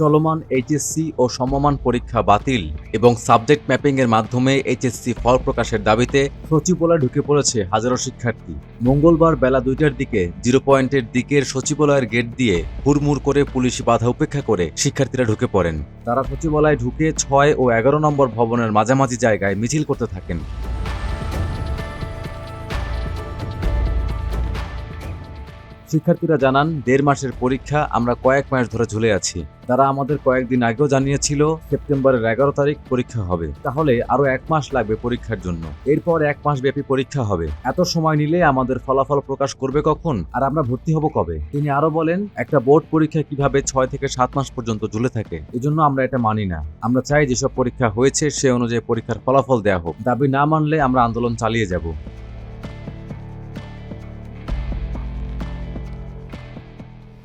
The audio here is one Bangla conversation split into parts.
চলমান এইচএসসি ও সমমান পরীক্ষা বাতিল এবং সাবজেক্ট ম্যাপিং এর মাধ্যমে এইচএসসি ফল প্রকাশের দাবিতে সচিবালয়ে ঢুকে পড়েছে হাজারো শিক্ষার্থী। মঙ্গলবার বেলা দুইটার দিকে জিরো পয়েন্টের দিকের সচিবালয়ের গেট দিয়ে হুড়মুড় করে পুলিশি বাধা উপেক্ষা করে শিক্ষার্থীরা ঢুকে পড়েন। তারা সচিবালয়ে ঢুকে ছয় ও এগারো নম্বর ভবনের মাঝামাঝি জায়গায় মিছিল করতে থাকেন। শিক্ষার্থীরা জানান, দেড় মাসের পরীক্ষা আমরা কয়েক মাস ধরে ঝুলে আছি। তারা আমাদের কয়েকদিন আগেও জানিয়েছিল, সেপ্টেম্বরের এগারো তারিখ পরীক্ষা হবে। তাহলে আরও এক মাস লাগবে পরীক্ষার জন্য। এরপর এক মাস ব্যাপী পরীক্ষা হবে। এত সময় নিলে আমাদের ফলাফল প্রকাশ করবে কখন? আর আমরা ভর্তি হব কবে? তিনি আরও বলেন, একটা বোর্ড পরীক্ষা কীভাবে ছয় থেকে সাত মাস পর্যন্ত ঝুলে থাকে, এজন্য আমরা এটা মানি না। আমরা চাই যেসব পরীক্ষা হয়েছে, সে অনুযায়ী পরীক্ষার ফলাফল দেয়া হোক। দাবি না মানলে আমরা আন্দোলন চালিয়ে যাব।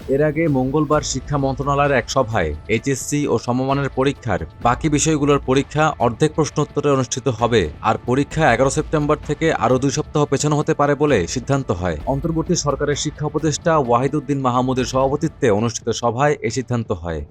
এর আগে মঙ্গলবার শিক্ষা মন্ত্রণালয়ের এক সভায় এইচএসসি ও সমমানের পরীক্ষার বাকি বিষয়গুলোর পরীক্ষা অর্ধেক প্রশ্নোত্তরে অনুষ্ঠিত হবে আর পরীক্ষা এগারো সেপ্টেম্বর থেকে আরও দুই সপ্তাহ পেছানো হতে পারে বলে সিদ্ধান্ত হয়। অন্তর্বর্তী সরকারের শিক্ষা উপদেষ্টা ওয়াহিদুদ্দিন মাহমুদের সভাপতিত্বে অনুষ্ঠিত সভায় এ সিদ্ধান্ত হয়।